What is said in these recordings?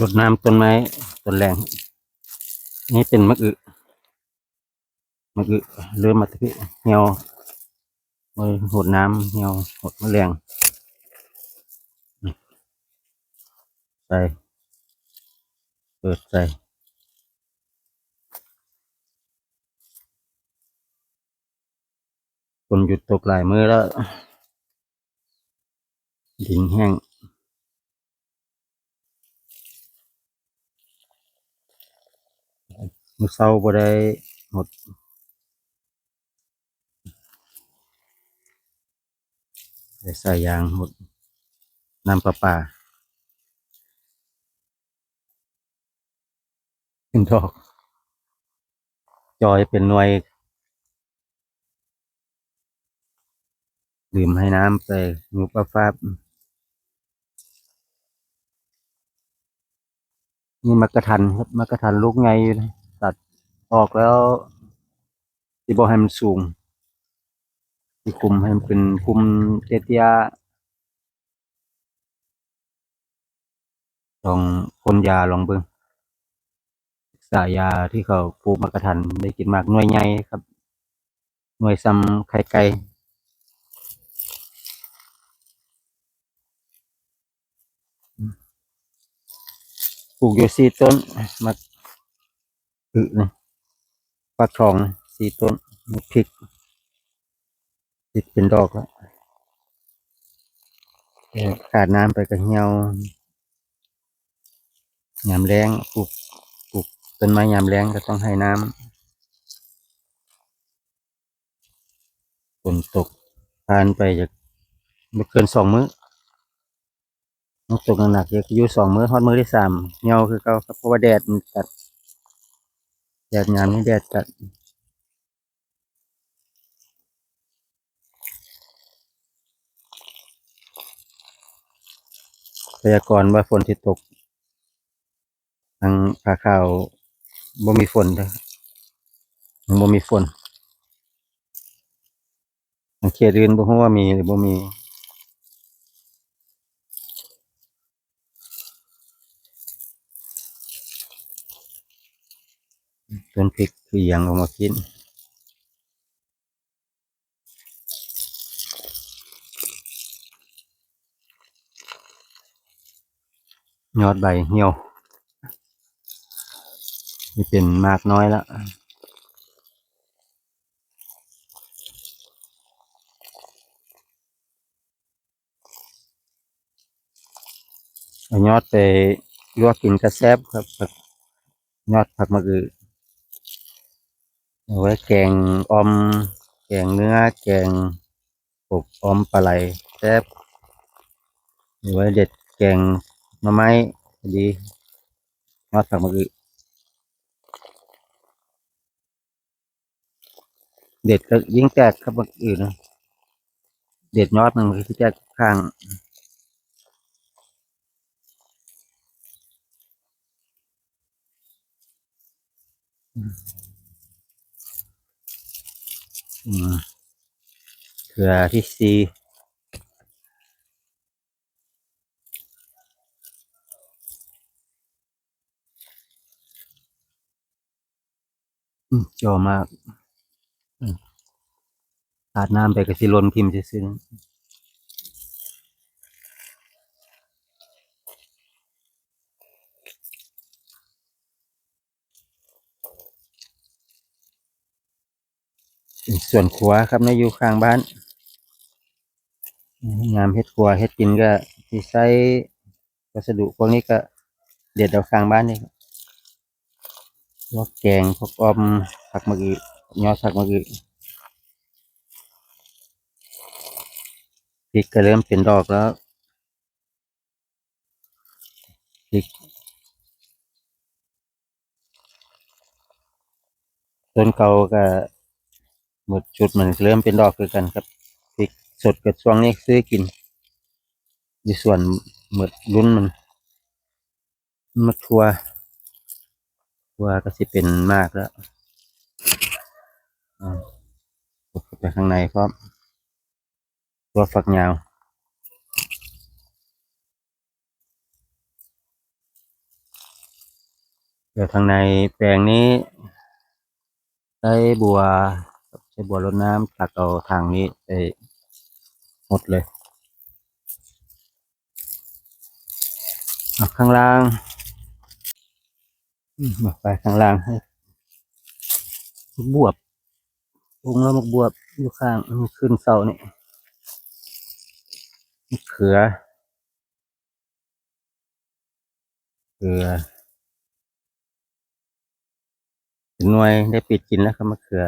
รดน้ำต้นไม้ต้นแรง นี่เป็นมะอึมะอึเริ่มมาตะกี้เหี่ยวโอ้ยหดน้ำเหี่ยวหดแมลงใส่เปิดใส่ฝนหยุดตกหลายมือแล้ว ดินแห้ง มือเช้าบ่ได้หดได้ใส่ยางหดน้ำประปาขึ้นดอก จอยเป็นหน่วยดื่มให้น้ำไปยุบฟ้าบนี่มักกะทันครับมักกะทันลูกไงอยู่นะตัด ออกแล้วที่บอให้มันสูงที่คุมให้มันเป็นคุมเตี้ยๆลองพ่นยาลองเบิ่งศึกษายาที่เขาปลูกมักกะทันได้กินมากหน่วยใหญ่ครับ หน่วยซ้ำไข่ไก่ปลูกอยู่สี่ต้นมักอึนะ ฟักทองสี่ต้นมีพริก ติดเป็นดอกแล้วขาดน้ำไปก็เหี่ยวยามแล้งปลูกปลูกต้นไม้ยามแล้งก็ต้องให้น้ำฝนตกผ่านไปจะไม่เกินสองมื้อมันตกหนักๆอยู่สองมื้อฮอดมื้อที่สามเหี่ยวคือเก่าเพราะว่าแดดมันจัด แดดยามนี้แดดจัดพยากรณ์ว่าฝนที่ตก ทางภาคข่าวบ่มีฝนเด้อยังบ่มีฝนทางเขตอื่นบ่ฮู้ว่ามีหรือบ่มี ต้นพริกคือหยังเอามากินยอดใบเหี่ยว นี่เป็นมากน้อยแล้วยอดไปลวกกินกระแซบครับยอดผักมะกือ ไว้แกงอม แกงเนื้อ แกงปกอมปลาไหลแซบไว้เด็ดแกงหน่อไม้ดียอดผักมะกือเด็ดก็ยิ่งแตกครับมะกือนะเด็ดยอดมันคือแตกข้างอืม เถื่อที่สีอืมจอมากอืมขาดน้ำไปก็สิลนพิมพ์ซื้อๆเป็น ส่วนครัวครับนะอยู่ข้างบ้าน งามเฮ็ดครัวเฮ็ดกินก็ที่ใช้วัสดุพวกนี้ก็เด็ดเอาข้างบ้านนี่ครับพวกแกงพวกออมผักมะกือยอดผักมะกือพริกก็เริ่มเป็นดอกแล้วพริกต้นเก่าก็ หมดจุดมันเริ่มเป็นดอกคือกันครับพริกสดกับช่วงนี้ซื้อกินอยู่ส่วนหมดลุ้นมันมะทัวทัวก็สิเป็นมากแล้วอ่าเข้าไปข้างในพร้อมตัวฝักยาวเดี๋ยวทางในแปลงนี้ใช้บัว ช้บัวรดน้ำตักเอาทางนี้ไปหมดเลยข้างล่างมาไปข้างล่างให้บวบปุงแล้วมักบวบอยู่ข้างมันขึ้นเสานี่มะเขือเกลือหน่วยได้ปิดกินแล้วครับมะเขือ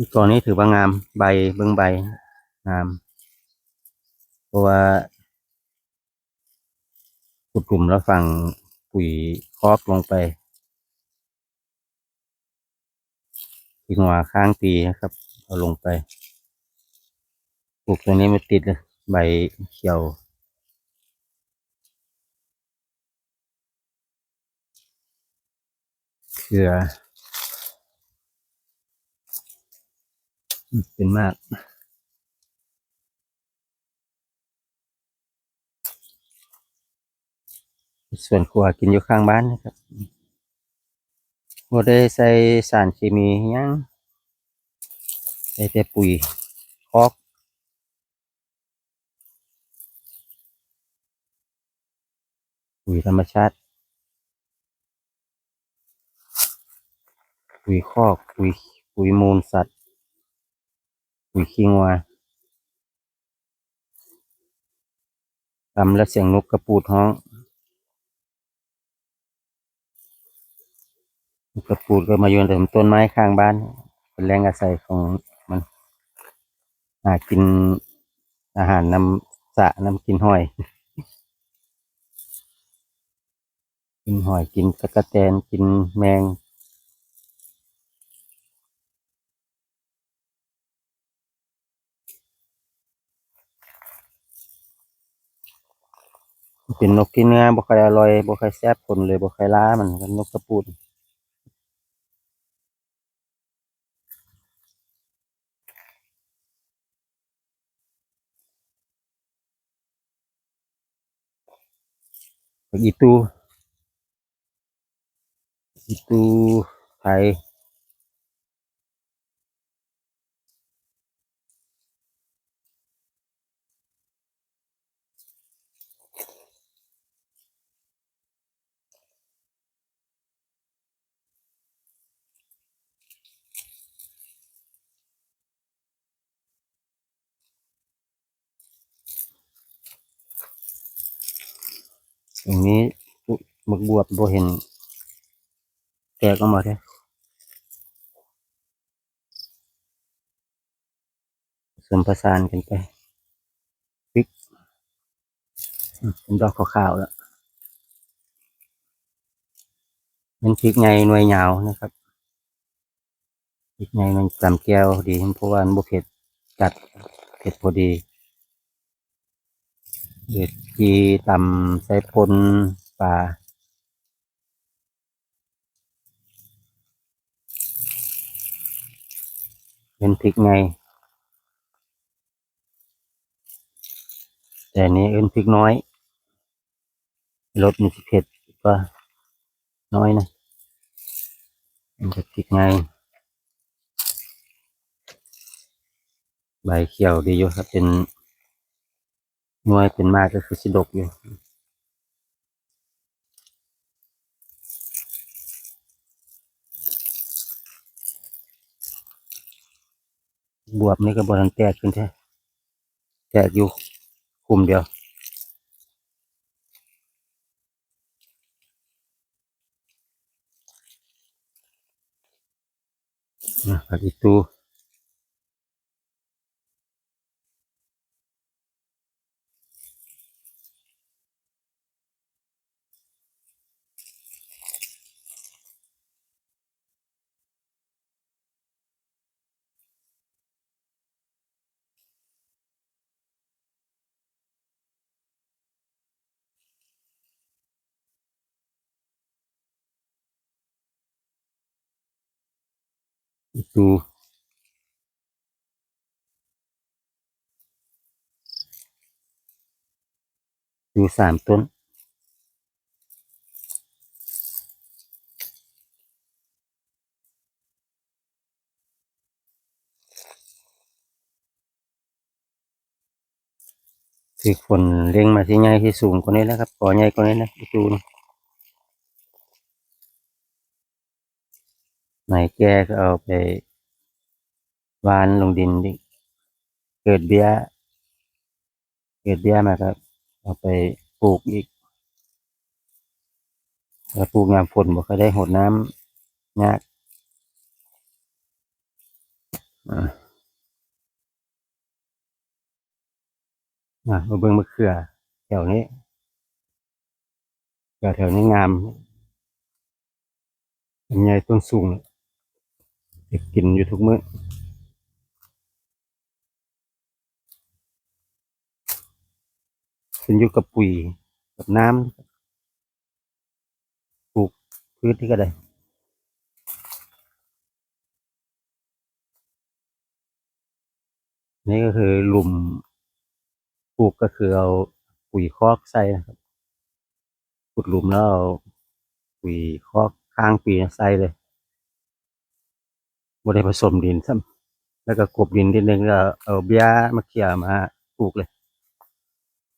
ที่ก่อนนี้ถือว่างามใบเบื้องใบงาม เพราะว่าขุดกลุ่มแล้วฝั่งปุ๋ยคอกลงไปทิ้งหัวข้างปีนะครับ เอาลงไปปลูกตัวนี้ไม่ติดเลยใบเขียวเกลืออืม เป็นมาก ส่วนครัวกินอยู่ข้างบ้านนะครับบ่ได้ใส่สารเคมียังใส่แต่ปุ๋ยคอกปุ๋ยธรรมชาติ ปุ๋ยคอก ปุ๋ย ปุ๋ยมูลสัตว์ ปุ๋ยขี้งัวทำแล้วเสียงนกกระปูดฮ้องกระปูดก็มาอยู่ในต้นไม้ข้างบ้าน เป็นแหล่งอาศัยของมันหากินอาหารน้ำสะน้ำกินหอย กินหอยกินตะกะแตนกินแมง เป็นนกที่เนื้อบ่ค่อยอร่อยบ่ค่อยแซ่บคนเลยบ่ค่อยล้ามันเป็นนกกระปูดอีตูอีตูไทย ตรงนี้มึกบวบบ่เห็นแตกออกมาแท้สมผสานกันไปพริกเป็นดอกขาวๆแล้วเป็นพริกไงหน่วยยาวนะครับพริกไงมันจำแก้วดีเพราะว่ามันบ่เผ็ดจัดเผ็ดพอดี เด็ดทีตำใส่ปนปลาเป็นพริกไง แต่นี้เอิ้นพริกน้อยรสมันสิเผ็ดก็น้อยนะมันจะพริกไง ใบเขียวดีอยู่ครับเป็น หน่วยเป็นมากก็คือสิดกอยู่บวบนี่ก็บทันแตกขึ้นแท้แตกอยู่กลุ่มเดียว นะผักอีตู ดูดูสามต้นคือคนเลี้ยงมาที่ใหญ่ที่สูงกว่านี้แล้วครับก่อใหญ่กว่านี้นะอีจูน ไหนแกก็เอาไปวานลงดินดิเกิดเบี้ย เกิดเบี้ยมาครับ เอาไปปลูกอีกแล้วปลูกงามฝนบอกก็ได้หดน้ำยากอ่าอะมาเบิ่งมะเขือแถวนี้แถวแถวนี้งามลำไยต้นสูงเด็กกินอยู่ทุกมื้อขึ้นอยู่กับปุ๋ยกับน้ำปลูกพืชที่ก็ได้นี่ก็คือหลุมปลูกก็คือเอาปุ๋ยคอกใส่นะครับขุดหลุมแล้วเอาปุ๋ยคอกข้างปีใส่เลย บ่ได้ผสมดินซ้ำแล้วก็กบดินนิดนึงแล้วเอาเบี้ยมาเขี่ยมาปลูกเลย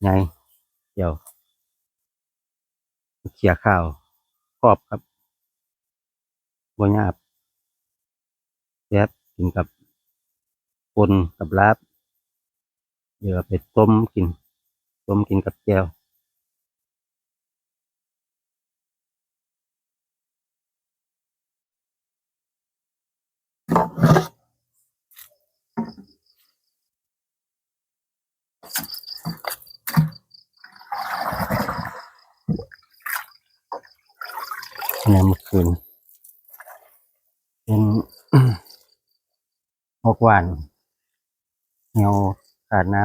ไงเดี๋ยวเขี่ยข้าวครอบครับบ่ยากแซ่บกินกับปนกับลาบเดี๋ยวไปต้มกิน ต้มกินกับแก้ว ยามเมื่อคืน เป็นหกวันเหี่ยวขาดน้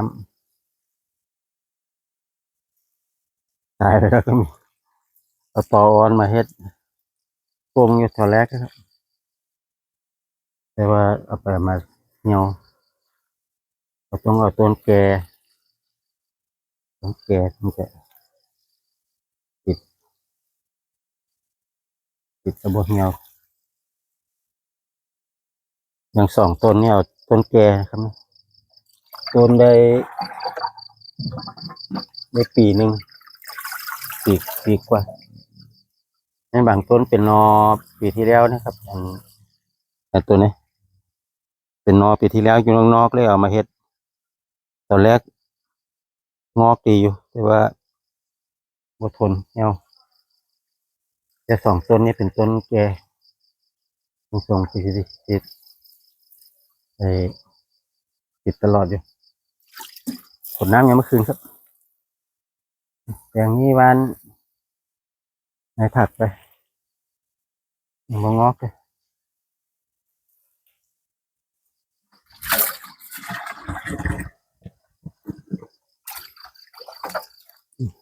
ำตายไปแล้วก็มีเอาปอออนมาเฮ็ดปรุงอยู่ตอนแรกครับ แต่ว่าเอาไปมาเหี่ยวเราต้องเอาต้นแก่ต้นแก่มันจะติด ติดกระบอกเหี่ยวอย่างสองต้นเนี่ยต้นแก่ครับต้นได้ได้ปีหนึ่งปีปีกว่าในบางต้นเป็นนอปีที่แล้วนะครับอันแต่ตัวนี้ เป็นนอปีที่แล้วอยู่นอกๆเลยเอามาเฮ็ดตอนแรกงอกดีอยู่แต่ว่าบ่ทนเหี่ยว แต่สองต้นนี้เป็นต้นแก่ทรงทรงติดติดติดไอติดตลอดอยู่ผลน้ำยังเมื่อคืนครับ อย่างนี้วันในถัดไปยังบ่งอกเลย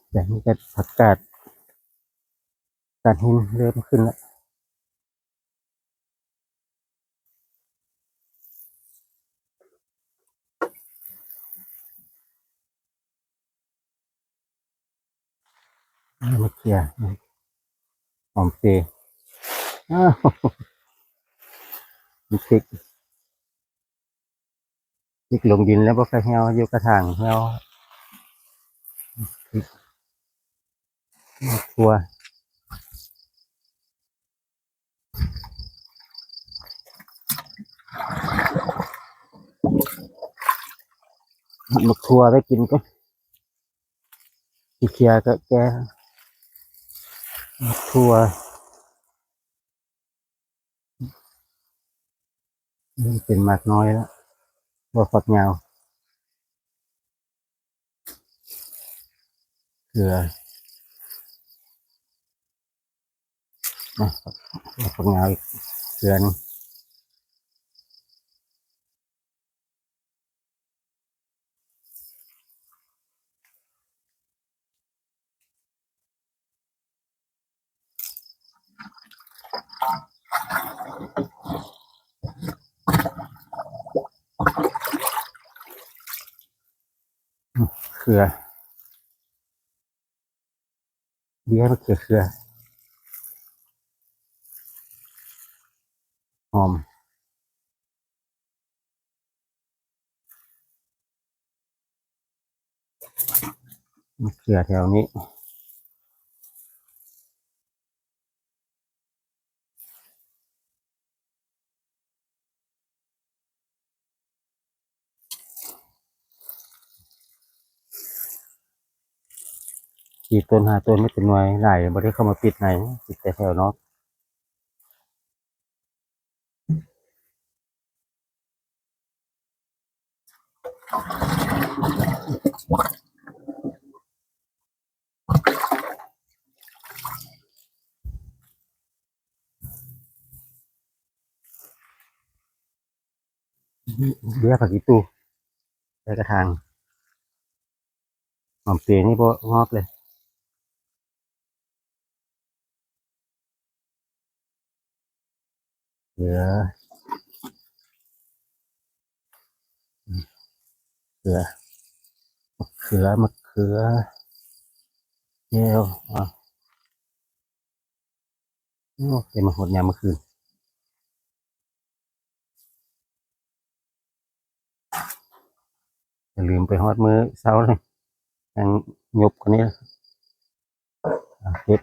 แต่นี่ก็ผักกาด กาดหินเริ่มขึ้นแล้วมาเคลียร์หอมเปรย์อ้าวมีพริกพริกลงดินแล้วบ่ค่อยเหี่ยวอยู่กระถางเหี่ยวพริกมะทั่ วมะทั่วไปกินก็เคียก็แกหมะทั่วนี่เป็นมากน้อยแล้วบ่ฝักยาวเกลือฝักยาวอีกเกลือนึง เขือเบี้ยมเขือเขือหอมเขือแถวนี้ กี่ต้นหาต้นไม่เป็นหน่วยหลบ่ได้เข้ามาปิดไหนปิดแต่แถวนอกเบี้ยผักอีตูใส่กระถางหอมเปรย์นี่บ่งอกเลย เขืออืมเขือมะเขือมะเขือเจลอะโอ้เดี๋ยวมาหดยามเมื่อคืนอย่าลืมไปฮอดมือเช้าเลยยังยบกว่านี้เก็บ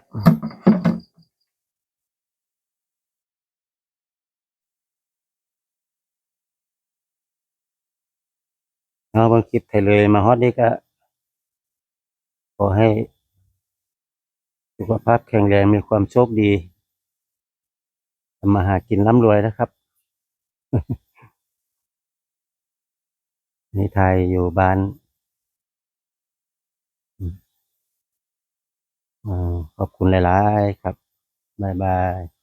เอาบางคลิปไทยเลยมาฮอดนี่ก็ ขอให้ สุขภาพแข็งแรงมีความโชคดีทำมาหากินร่ำรวยนะครับ ในไทยอยู่บ้านอขอบคุณหลาย ๆ ครับ บ๊ายบาย